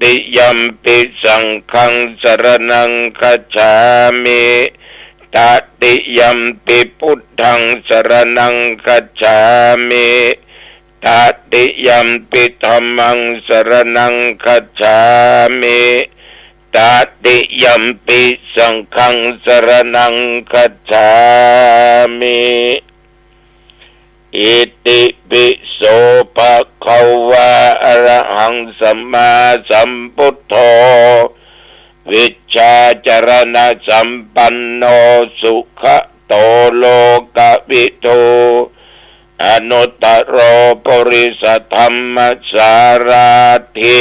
ติยัมปิสังฆังสรนังคัจามิตติยัมปิพุทธังสรนังคัจามิตติยัมปิธรรมังสรนังคัจามิตติยัมปิสังฆังสรนังคัจามิ อิติปิโสภะคะวะอะระหังสัมมาสัมพุทโธวิชาจารณะสัมปันโนสุขโตโลกวิโตอนุตตรปริสธรรมสาราธิ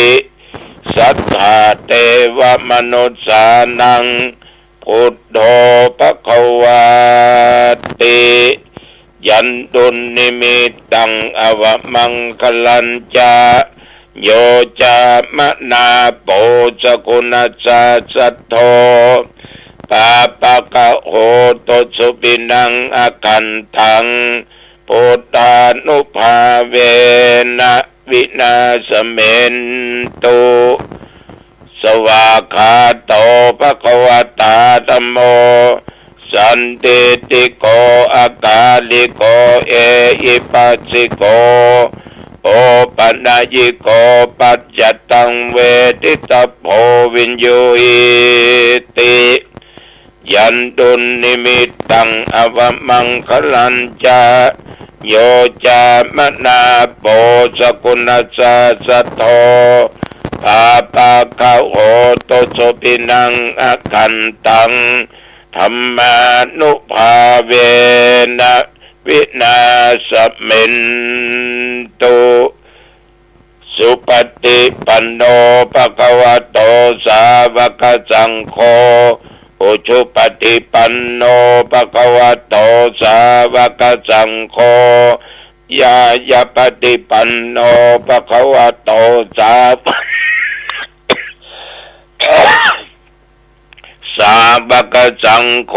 สัทธาเทวมนุษสานังพุทโธภควาติ ยันตุนิมิตตังอวมังคลัญจาโยจามนาโปสกุณาสัสัทโธปาปะกะโหตสุปินังอากันทังพุทานุภาเวนะวินาสเมนตุสวากาโตภะคะวะตาธัมโม สันติติโกอากาลิโกเออิปัสสิโกโอปัญญิโกปัจจตังเวทิตาโพวินโยอิติยันตุนิมิตตังอวมังคลัญจาโยจามนาโปสกุณาสสัทโธปาปะกะโหตสุปินังอากันตัง ธรรมานุภาเวนะวินาสมินตุสุปฏิปันโนภะคะวะโตสาวกสังโฆอุชุปฏิปันโนภะคะวะโตสาวกสังโฆยายาปฏิปันโนภะคะวะโตสาว กสาวกสังโฆ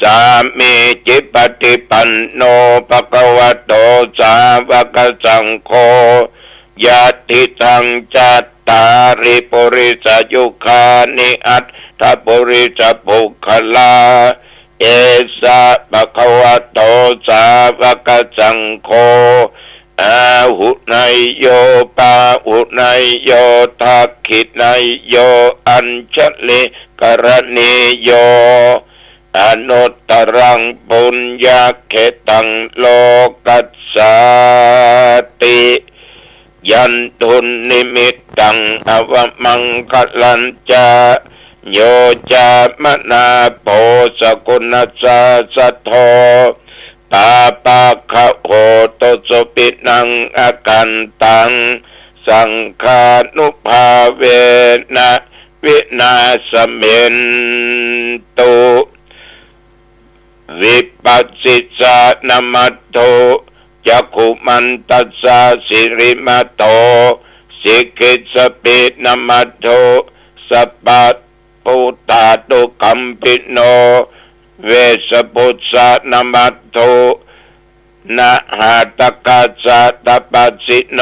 สามีจิปฏิปันโนภะคะวะโตสาวกสังโฆยะติทังจัตตาริปุริสยุคานิอัตถปุริสปุคลา เอสะภะคะวะโตสาวกสังโฆ อาหุนายโยปาหุนายโยทักขินายโยอัญชลิกรณีโยอนุตรังปุญญาเขตังโลกัสสติ ยันทุนนิมิตตังอวมังคลัญจาโยจามนาโปสกุณาสาสัทโธ ปาปะคะโหตสุปินังอากันตัง สังขานุภาเวนะวินาสเมนตุวิปัสสิสานมัตโตจักขุมันตัสสะสิริมัตโตสิกิสปินมัตโตสัพพะปุตตาตุคัมปิโน เวสปุตสะนมัตโตนะหาตกัสสะตปัสสิโน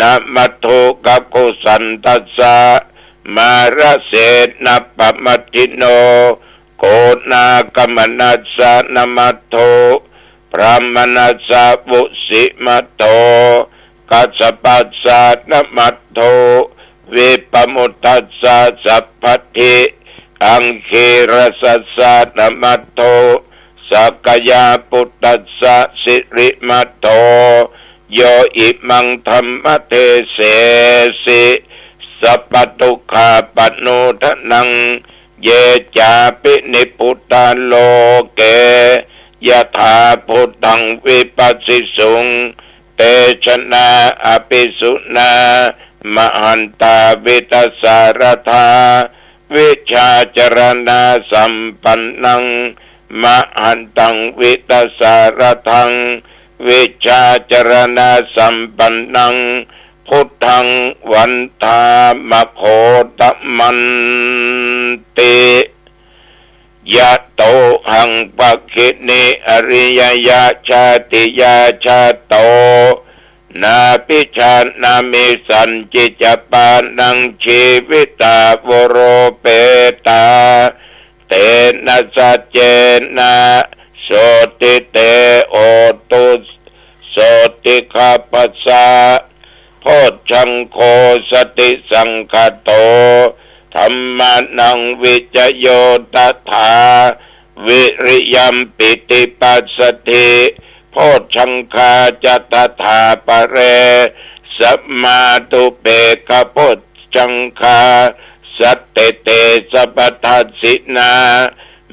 นะมัตโตกักกุสันตัสสะมาระเสนะปะมัติโน โกนากมนัสสะนมัตโตพระมนัสสะบุสิมัตโตกัสปัสสะนมัตโตวิปมุตตัสสะสัพพทิ อังคีรสัสสะนมัตโตสักยาปุตตัสสะสิริมัตโตโยอิมังธรรมเทเสสิสัพตุขาปโนทนัง เยจาปินิพุตตาโลเกยะถาพุทธังวิปัสสิสุง เตชนะอภิสุนามหันตาวิตาสารธา วิชาจรณาสัมปันนังมหันตังวิตาสารทัง วิชาจรณาสัมปันนัง พุทธังวันทามโคตมันติยะโตหังปักขินิอริยยะชาติยาชาโต นาพิชานามิสันจิจปานังชีวิตาวโรเปตา เตนะสัจเจนะโสติเตโอตุโสติคาปัสสะโพชังโคสติสังคโตธรรมานังวิจโยตถา วิริยมปิติปัสสติ โพชังคาจตถาปเรสัมมาตุเปกโพชังคาสัตเตเตสัพทัสสินา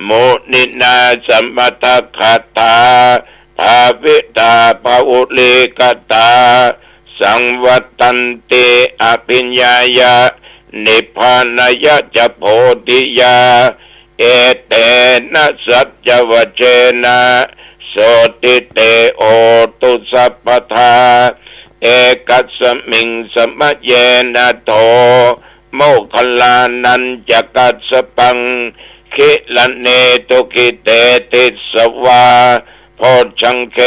โมนินาสัมมตคาตาภาวิตาภาอุลิกตา สังวัตันติอภิญญายะนิพพานายะจะโพธิยา เอเตนะสัจวเจนะ โสติเตโอตุสัพพทาเอกัสมิงสมะเยนะโต โมคคลานันจะกัสปังคิลันเนตุกิเตติสวาโพชังเค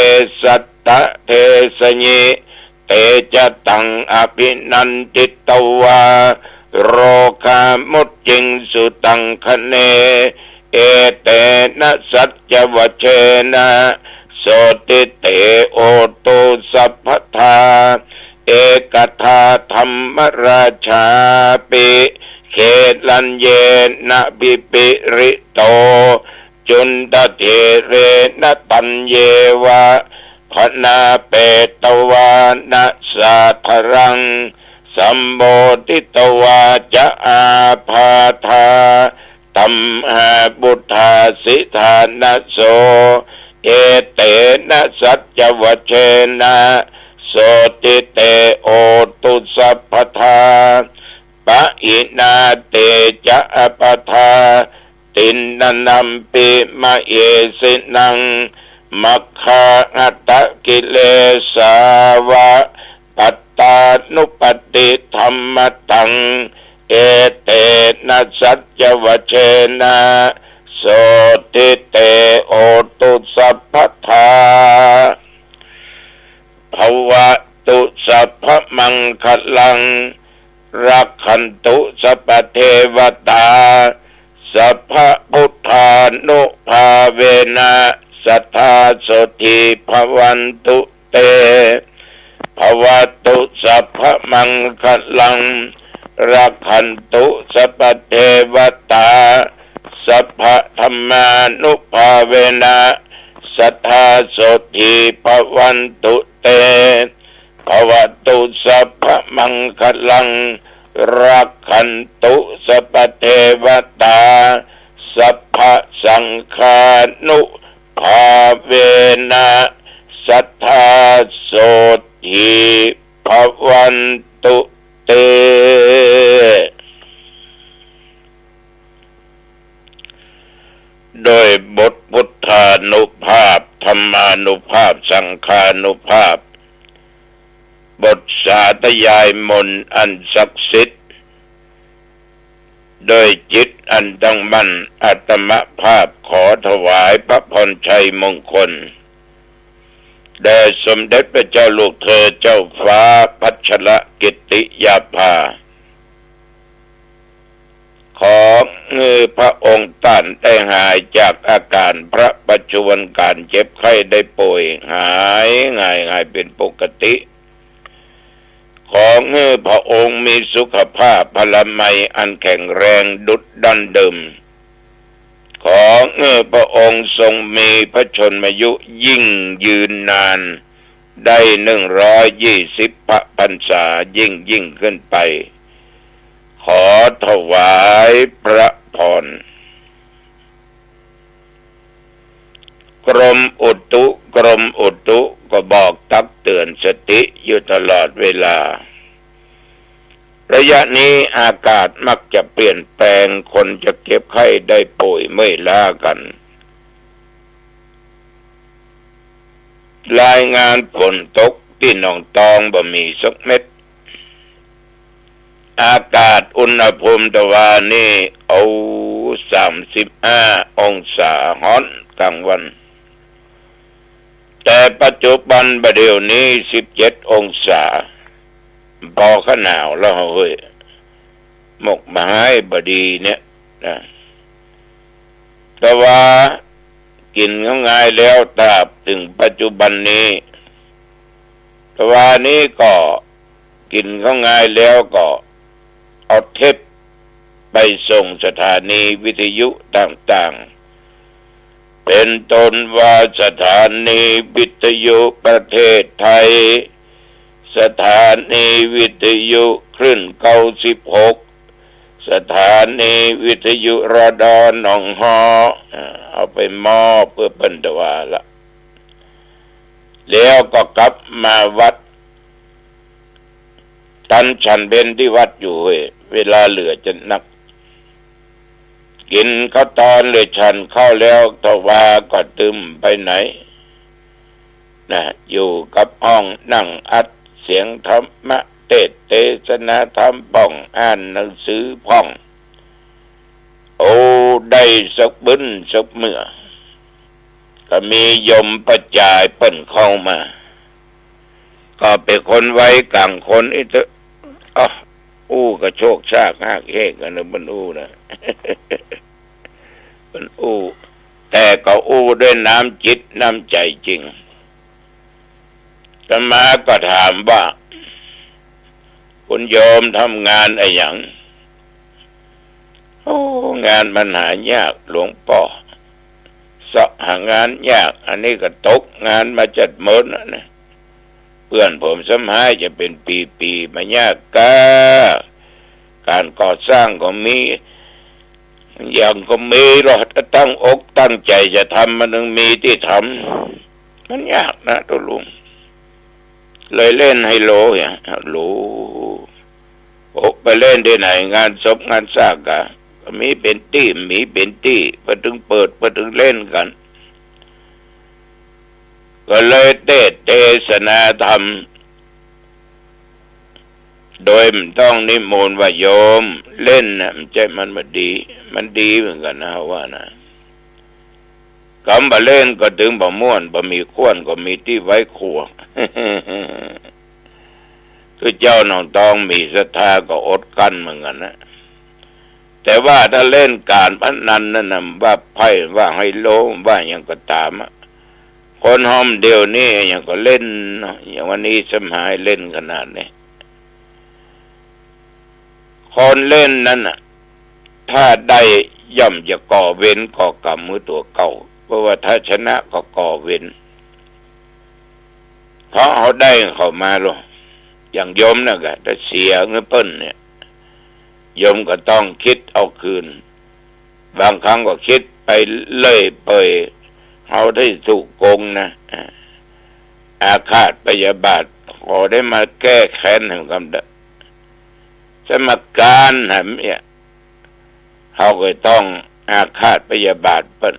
สัตตะเทสญิเตจตังอภินันติตวาโรคามุจิงสุตังคเน เอเตนะสัจวเชนะโสติเตโอตุสัพพทา เอกทาธรรมราชาปิเขลันเยนะบิปิริโต จุนตเทเรนะตันเยวะพนาเปตวานะสาธรัง สัมโบติตวาจะอาพาธา ตัมหาบุทธาสิธานะโสเอเตนะสัจวเชนะโสติเตโอตุสัพพทาปะอินาเตจะอปทาตินนนัมปิมะเอสินังมัคคาอัตตะกิเลสาวะปัตตานุปติธรรมตัง เอเตนะสัจวเชนะโสติเตโอตุสัพพทาภวะตุสัพพมังคลัง รักขันตุสัพเทวตา สัพพพุทธานุภาเวนะสัทธาสติภวันตุเตภวะตุสัพพมังคลัง รักขันตุสัพเทวตา สัพพธรรมานุภาเวนะสัทธาสติภวันตุเตภวตุสัพพมังคลัง รักขันตุสัพเทวตา สัพพสังฆานุภาเวนะสัทธาโสติภวันตุ เตโดยบทพุทธานุภาพ ธรรมานุภาพ สังฆานุภาพ บทสาธยายมนอันศักดิ์สิทธิ์โดยจิตอันตั้งมั่นอัตมภาพขอถวายพระพรชัยมงคลแด่สมเด็จพระเจ้าลูกเธอเจ้าฟ้าพัชระ กิติยาภา ขอเงือพระองค์ท่านได้หายจากอาการพระปัจจุบันการเจ็บไข้ได้ป่วยหายง่ายง่ายเป็นปกติ ขอเงือพระองค์มีสุขภาพพลไมัยอันแข็งแรงดุดดันเดิมขอเงือพระองค์ทรงมีพระชนมายุยิ่งยืนนาน ได้หนึ่งร้อยยี่สิบพระพรรษายิ่งยิ่งขึ้นไป ขอถวายพระพร กรมอุตุ กรมอุตุก็บอกตักเตือนสติอยู่ตลอดเวลา ระยะนี้อากาศมักจะเปลี่ยนแปลงคนจะเก็บไข้ได้ป่วยเมื่อยล้ากัน รายงานฝนตกที่หนองตองบ่มีสักเม็ด อากาศอุณหภูมิตะวันนี่เอาสามสิบห้าองศาฮ้อนกลางวัน แต่ปัจจุบันประเดี๋ยวนี้สิบเจ็ดองศาพอขนาวแล้วเฮ้ยหมกไม้บดีเนี่ยนะแต่ว่า กินเขาง่ายแล้วตราบถึงปัจจุบันนี้ตวานี้ก็กินเขาง่ายแล้วก็เอาเทปไปส่งสถานีวิทยุต่างๆ เป็นต้นว่าสถานีวิทยุประเทศไทย สถานีวิทยุคลื่นเก้าสิบหก สถานีวิทยุรดอนหนองฮอเอาไปมอบเพื่อปันตวาละแล้วก็กลับมาวัด ตันฉันเบนที่วัดอยู่เวลาเหลือจะนัก กินข้าวตอนเลยฉันเข้าแล้วตวาก็ตึมไปไหนนะอยู่กับห้องนั่งอัดเสียงธรรมะ ศเทศนาธรรมป่องอ่านหนังสือพ่อง โอ้ได้สักบึ้นสักเมื่อ ก็มียมประจายเปิ่นเข้ามา ก็เป็นคนไว้กลางคนอีเถอะอ๋ออู้กระโชกชากหากเฮกันนะมันอู้นะมันอู้แต่ก็อู้ด้วยน้ำจิตน้ำใจจริงตมาก็ถามว่า คุณโยมทำงานอะไรอย่างโอ้งานมันหายากหลวงพ่อสะหางานยาก อันนี้ก็ตกงานมาจัดเมดนนะเพื่อนผมสมัยจะเป็นปีๆมายากกาการก่อสร้างก็มีอย่างก็มีหรอกถ้าตั้งอกตั้งใจจะทำมันต้องมีที่ทำมันยากนะตัวลุง เลยเล่นไฮโลอย่างโลโอ้ไปเล่นที่ไหน งานศพงานซากกะมีเป็นตี้มีเป็นตี้พอถึงเปิดพอถึงเล่นกัน ก็เลยเตเทศนาธรรม โดยมันต้องนิมนต์ว่าโยม เล่นนะมันใจมันมาดี มันดีเหมือนกันนะว่านะ กำบะเล่นก็ถึงบะม่วนบะมีขวนก็มีที่ไว้ขัวคือเจ้าน้องตองมีศรัทธาก็อดกันเหมือนกันนะแต่ว่าถ้าเล่นการพนันนั่นนะว่าไพ่ว่าให้โลว่าอย่างก็ตามคนห้อมเดียวนี่อย่างก็เล่นอย่างวันนี้สมัยเล่นขนาดนี้คนเล่นนั่นน่ะ ถ้าได้ย่อมจะก่อเว้นก่อกรรมมือตัวเก่า ราะว่าถ้าชนะก็ก่อเว้นเพราะเขาได้เขามาหรอย่างยมนะกะถ้าเสียเงินเปิ้นเนี่ยยมก็ต้องคิดเอาคืน บางครั้งก็คิดไปเล่ยเปยเขาได้ถูกโกงนะอาฆาตปยาบาทขอได้มาแก้แค้นแห่งกรรมเดสมการนะเนี่ยเขาก็ต้องอาฆาตปยาบาทเปิ้น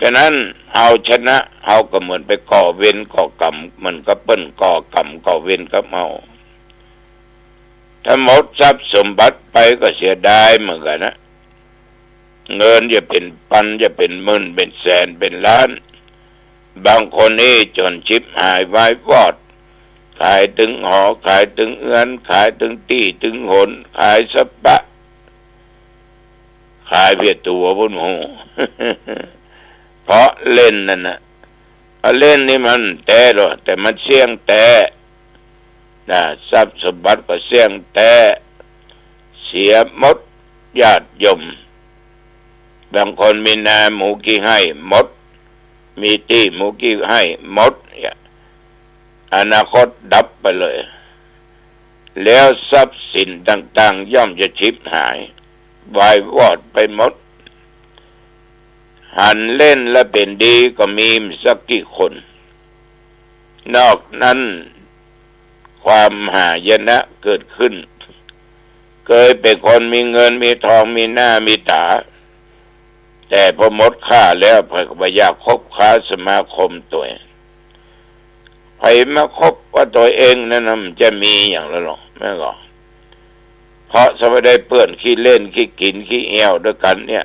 ฉะนั้นเอาชนะเอาก็เหมือนไปก่อเวรก่อกรรมมันก็เปิ้นก่อกรรมก่อเวรกับเมาถ้าหมดทรัพย์สมบัติไปก็เสียดายเหมือนกันนะเงินจะเป็นปันจะเป็นหมื่นเป็นแสนเป็นล้าน บางคนนี่จนชิบหายวายวอด ขายถึงหอขายถึงเงินขายถึงตีถึงหน ขายสปะ ขายเพียตัวบนหู เพราะเล่นนั่นนะเล่นนี่มันแต่หรอแต่มันเสี่ยงแต่นะทรัพย์สมบัติก็เสี่ยงแต่เสียมดญาติยม บางคนมีนาหมูกี้ให้มด มีที่หมูกี้ให้มดอนาคตดับไปเลย แล้วทรัพย์สินต่าง ๆ ย่อมจะชิบหาย วายวอดไปหมด หันเล่นและเป็นดีก็มีสักกี่คน นอกนั้นความหายนะเกิดขึ้น เคยเป็นคนมีเงินมีทองมีหน้ามีตา แต่พอหมดค่าแล้วพก็ไปอยากคบค้าสมาคมตัวใครมาคบว่าตัวเองนั่นมันจะมีอย่างละหรอกไม่หรอกเพราะสมัยได้เปื้อนขี้เล่นขี้กินขี้เอวด้วยกันเนี่ย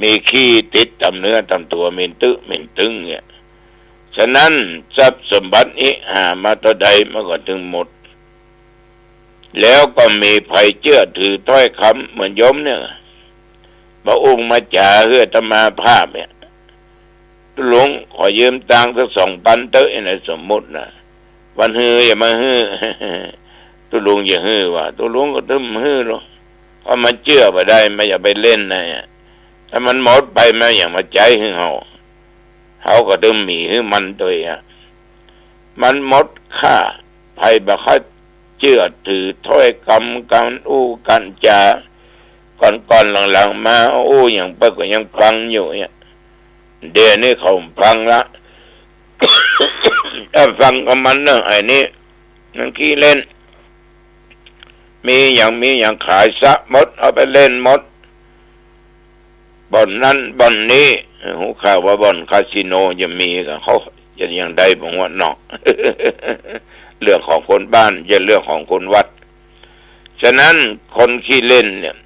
มีขี้ติดตำเนื้อตำตัวมินตึมินตึงเนี่ยฉะนั้นทรัพย์สมบัตินี้หามาตัวใดมันก็ถึงหมด แล้วก็มีภัยเชื่อถือถ้อยคำเหมือนยมเนี่ยพระองค์มาจ่าเฮือธรรมาภาพเนี่ยหลวงขอยืมตังค์สักสองพันเตอะในสมมตินะวันฮืออย่ามาฮือตุลุงอย่าฮือว่าตุลุงก็ตึมฮือหรอกเพราะมันเชื่อไปได้ไม่อย่าไปเล่นนะ ถ้ามันหมดไปแมาอย่างมาใจฮือเฮาเฮาก็ตึมมีฮือมันตัวอะมันหมดค่าภัยบ่ค่าเชื่อถือถ้อยคำกันอู้กันจาก่อนก่อนหลังๆมาอู้อย่างเปิดก็ยังฟังอยู่เนี่ยเดี๋ยวนี้เขาฟังละถ้าฟังกับมันเนอะไอ้นี่นั่นขี้เล่น มีอย่างมีอย่างขายซะหมดเอาไปเล่นหมด บ่อนนั้นบ่อนนี้หูข่าวว่าบ่อนคาสิโนจะมีกับเขาจะยังได้บอกว่าเนาะเรื่องของคนบ้านจะเรื่องของคนวัด ฉะนั้นคนขี้เล่นเนี่ย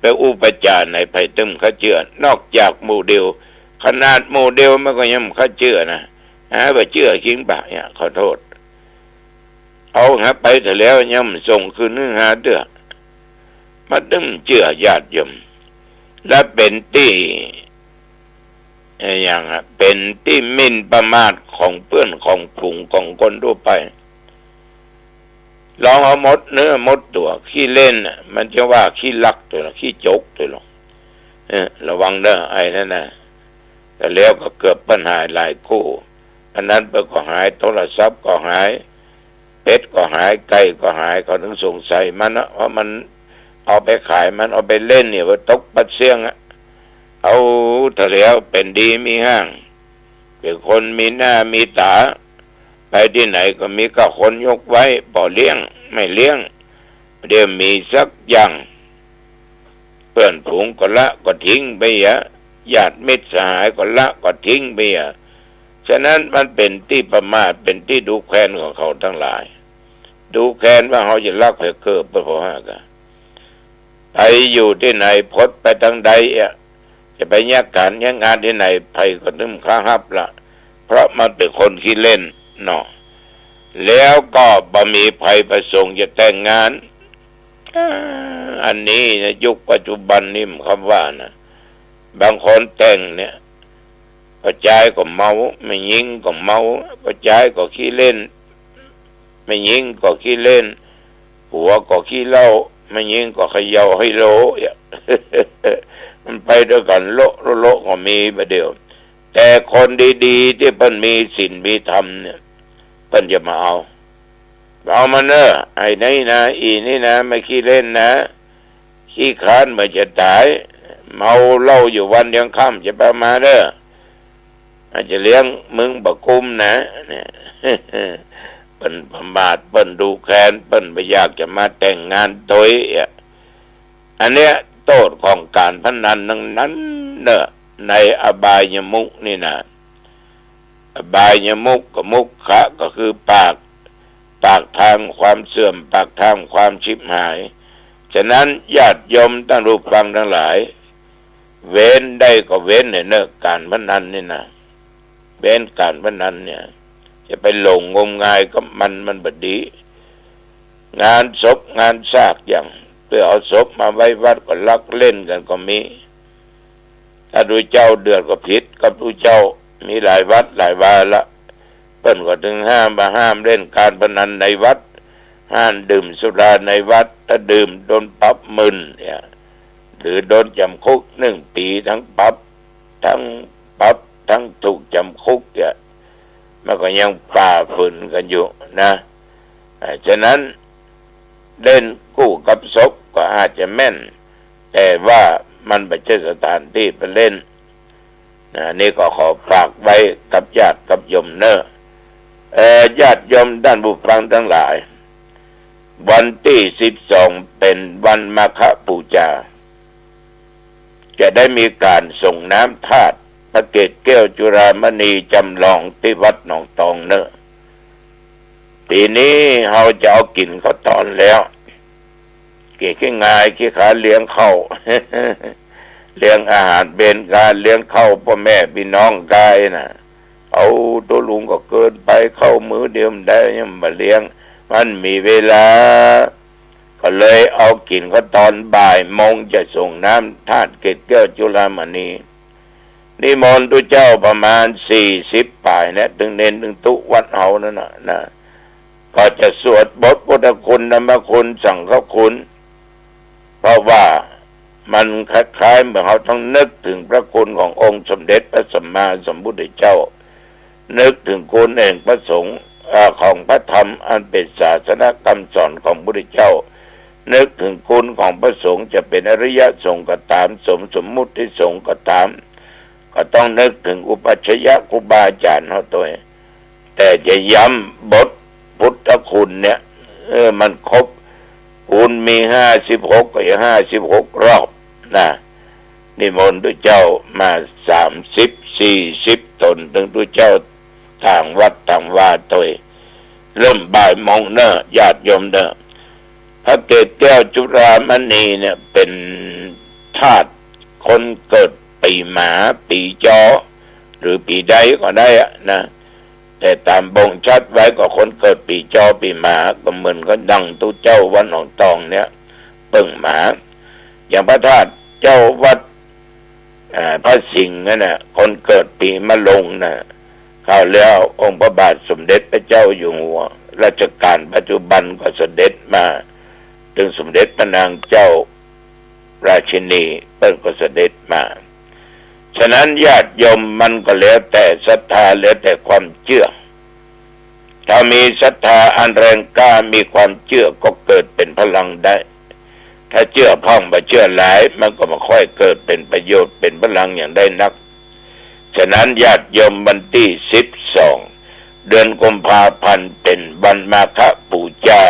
ไปอุปจารในไผ่ตึมเขาเชื่อนอกจากโมเดล ขนาดโมเดลมันก็ยังเขาเชื่อนะฮะว่าเชื่อคิงบะเนี่ยขอโทษ เอาหาไปแต่แล้วย่ำส่งคืนนึงหาเด้อมาตึมเชื่อญาติยม และเป็นที่อย่างอะเป็นที่มินประมาทของเพื่อนของฝูงของคนทั่วไป ลองเอามดเนื้อมดตัวขี้เล่นน่ะมันจะว่าขี้ลักตัวขี้จกตัวหรอกเอระวังเด้อไอ้นั่นนะแต่แล้วก็เกือบปัญหาหลายคู่อันนั้นไปก็หายโทรศัพท์ก็หายเป็ดก็หายไก่ก็หายเขาถึงสงสัยมันนะเพราะมัน เอาไปขายมันเอาไปเล่นเนี่ยว่าตกปัดเสียงอะเอาเถแล้วเป็นดีมีห้างเป็นคนมีหน้ามีตา ไปที่ไหนก็มีก็คนยกไว้บ่เลี้ยง ไม่เลี้ยงเดี๋ยวมีสักอย่างเพื่อนผูงก็ละก็ทิ้งไปอะญาติมิตรสหายก็ละก็ทิ้งไปอะฉะนั้นมันเป็นที่ประมาทเป็นที่ดูแคลนของเขาทั้งหลาย ดูแคลนว่าเขาจะรักเพื่อเกิดเพื่อพอห้ากัน ไปอยู่ที่ไหนพดไปทางใดอะจะไปแยกการแยกงานที่ไหนไปก็นึมข้าฮับละเพราะมันเป็นคนขี้เล่นเนาะแล้วก็บ่มีภัยประสงค์จะแต่งงานอันนี้นะยุคปัจจุบันนี่คำว่านะบางคนแต่งเนี่ยก็ใจายก็เมาไม่ยิงก็เมาก็ใจายก็ขี้เล่น ไม่ยิงก็ขี้เล่น หัวก็ขี้เล้า ไม่ยิ่งก็เขย่าให้โลอย่ามันไปด้วยกันโลโลโลก็มีประเดียว แต่คนดีๆ ที่เพิ่นมีศีลมีธรรมเนี่ยเพิ่นจะมาเอาเอามาเนอะไอ้นี่นะ อีนี่นะไม่ขี้เล่นนะ ขี้ค้านเมื่อจะตาย เมาเหล้าอยู่วันยังค่ำจะไปมาเด้ออาจจะเลี้ยงมึงบักกุมนะเนี่ย ปิ้นพมาทเปิ้นดูแคลนเปิ้นไปอยากจะมาแต่งงานโดยอะอันเนี้ยโทษของการพนันนั้นนั้นเนอะในอบายมุกนี่นะอบายมุกกับมุกขะก็คือปาก ปากทางความเสื่อม ปากทางความชิบหาย ฉะนั้นญาติโยมตั้งรูปฟังทั้งหลาย เว้นได้ก็เว้นเนี่ยเนอะการพนันนี่นะเว้นการพนันเนี่ย จะไปหลงงมงายก็มันมันบดี งานศพงานซากอย่างเพื่อเอาศพมาไว้วัดก็ลักเล่นกันก็มี ถ้าดูเจ้าเดือดก็ผิดกับดูเจ้ามีหลายวัดหลายวาละเปิ้นก็ถึงห้ามมาห้ามเล่นการพนันในวัด ห้ามดื่มสุราในวัด ถ้าดื่มโดนปรับมื่นเนี่ยหรือโดนจำคุกหนึ่งปีทั้งปรับทั้งปรับทั้งถูกจำคุกเนี่ย มันก็ยังฝ่าฝืนกันอยู่นะฉะนั้นเล่นกู้กับศพก็อาจจะแม่น แต่ว่ามันไม่ใช่สถานที่ไปเล่นนะนี่ก็ขอฝากไว้กับญาติกับยมเนอะเออญาติยมด้านบุฟังทั้งหลาย วันที่สิบสองเป็นวันมาฆปูจา จะได้มีการส่งน้ำธาตุ พระเกศแก้วจุรามณีจำลองที่วัดหนองตองเนอะทีนี้เราจะเอากินเขาตอนแล้ว เกี่ขี้งายขี้ขาเลี้ยงเข้าเลี้ยงอาหารเบนการเลี้ยงเข้าพ่อแม่พี่น้องกายนะเอาตัวลุงก็เกินไปเข้ามือเดียวมันได้ยังมาเลี้ยง มันมีเวลา ก็เลยเอากินก็ตอนบ่ายมงจะส่งน้ำธาตุเกศแก้วจุฬามณี นิมนต์ตุเจ้าประมาณสี่สิบป่ายนะถึงเน้นถึงตุวัดเฮานั่นนะนะ ก็จะสวดบทพุทธคุณธรรมคุณสั่งฆคุณ เพราะว่ามันคล้ายๆเหมือนเขาต้องนึกถึงพระคุณขององค์สมเด็จพระสัมมาสัมพุทธเจ้า นึกถึงคุณเองพระสงฆ์ของพระธรรมอันเป็นศาสนกรรมสอนของพระพุทธเจ้า นึกถึงคุณของพระสงฆ์จะเป็นอริยสงฆ์ก็ตาม สมสมมุติสงฆ์ก็ตาม ก็ต้องนึกถึงอุปัชยะครูบาอาจารย์เขาตัวแต่จะย้ำบทพุทธคุณเนี่ย เออมันครบคุณมีห้าสิบหกก็ห้าสิบหกรอบนะนิมนต์ด้วยเจ้ามาสามสิบสี่สิบตนถึงด้วยเจ้าทางวัดทางวาตัวเริ่มบ่ายโมงเนอะญาติโยมเนอะพระเกศแก้วจุรามณีเนี่ยเป็นธาตุคนเกิด ปีหมา ปีจอ หรือปีใดก็ได้อะนะแต่ตามบ่งชัดไว้ก็คนเกิดปีจอปีหมาก็เหมือนก็ดังตู้เจ้าวันหนองตองเนี่ยเปิ่งหมา อย่างพระธาตุเจ้าวัดพระสิงห์นั่นนะคนเกิดปีมะลงน่ะข้าแล้วองค์พระบาทสมเด็จพระเจ้าอยู่หัวรัชกาลปัจจุบันก็เสด็จมาถึงสมเด็จพระนางเจ้าราชินีเปิ้นก็เสด็จมาะนั้นญาติโยมมันก็แล้วแต่ศรัทธาแล้วแต่ความเชื่อ ถ้ามีศรัทธาอันแรงกล้ามีความเชื่อก็เกิดเป็นพลังได้ ถ้าเชื่อพ่องไปเชื่อหลาย มันก็มาค่อยเกิดเป็นประโยชน์เป็นพลังอย่างได้นัก ฉะนั้นญาติโยมวันที่สิบสองเดือนกุมภาพันธ์เป็นวันมาฆปูจา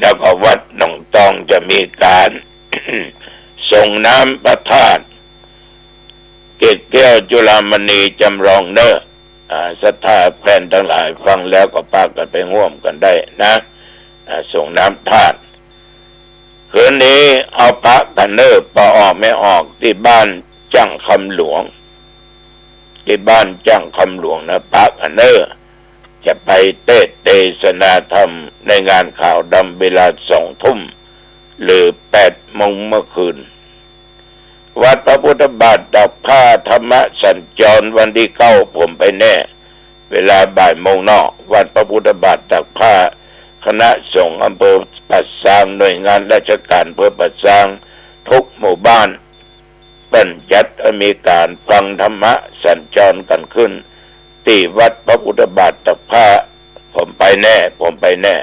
แล้วก็วัดหนองตองจะมีการส่งน้ำประทาต เกศแก้วจุฬามณีจำลองเนอศรัทธาแฟนทั้งหลายฟังแล้วก็ปากกันไปร่วมกันได้นะส่งน้ำทาตคืนนี้เอาพระกันเนอร์ปอออกไม่ออกที่บ้านจ้างคำหลวง ที่บ้านจ้างคำหลวงนะพระกันเนอร์จะไปเทศเทศนาธรรมในงานข่าวดำเวลาสองทุ่ม หรือแปดโมงเมื่อคืน วัดพระพุทธบาทดับผ้าธรรมสัญจรวันที่เก้าผมไปแน่ เวลาบ่ายโมงนอก วัดพระพุทธบาทดับผ้า คณะสงฆ์อำเภอปัดซางหน่วยงานราชการอำเภอปัดซางทุกหมู่บ้านเป็นจัดมีการฟังธรรมะสัญจรกันขึ้นที่วัดพระพุทธบาทตักผ้า ผมไปแน่ ผมไปแน่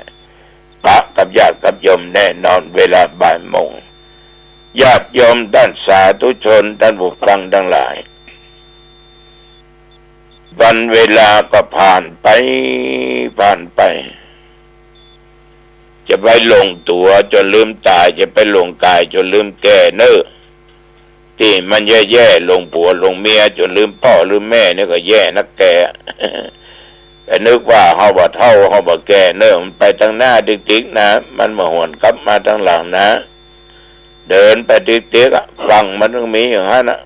พระกับญาติกับโยมแน่นอนเวลาบ่ายโมง ญาติโยมด้านสาธุชนด้านบุฟังทั้งหลาย วันเวลาก็ผ่านไปผ่านไป จะไปลงตัวจนลืมตาย จะไปลงกายจนลืมแก่เนอที่มันแย่ๆลงผัวลงเมียจนลืมพ่อลืมแม่เนี่ก็แย่นักแกแต่นึกว่าเฮาบ่เท่าเฮาบ่แก่เนิ่มนไปทางหน้าติ๊กๆนะ มันมาหวนกลับมาทางหลังนะ เดินไปเติ๊กๆอะฟังมันต้องมีอย่างนั้นนะ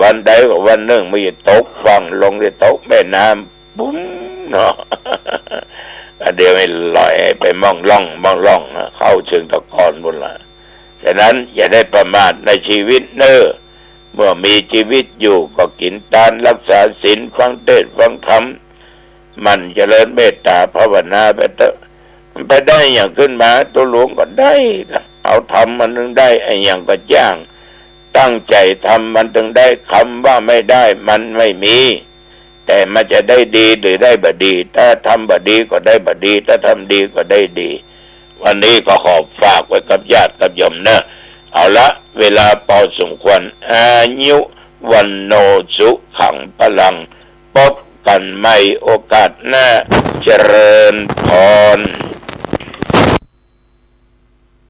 วันใดก็วันหนึ่งมีตกฟังลงที่ตกแม่น้ำบุ้มเนาะเดี๋ยวไม่ลอยไปมองล่องมองล่องเข้าเชิงตะกอนบนละฉะนั้นอย่าได้ประมาทในชีวิตเนอ้อเมื่อมีชีวิตอยู่ก็กินทานรักษาศีลฟังเทศฟังธรรมมันเจริญเมตตาภาวนาไปเถอะมันไปได้อย่างขึ้นมาตัวหลวงก็ได้นะ เอาทำมันถึงได้ไอ้อย่างก็ย่าง ตั้งใจทำมันถึงได้คำว่าไม่ได้มันไม่มี แต่มันจะได้ดีหรือได้บดี ถ้าทำบดีก็ได้บดี ถ้าทำดีก็ได้ดี วันนี้ก็ขอบฝากไว้กับญาติกับยมนะเอาละ เวลาพอสมควรอายุวันโนสุขังพลังพบกันใหม่โอกาสหน้าเจริญพร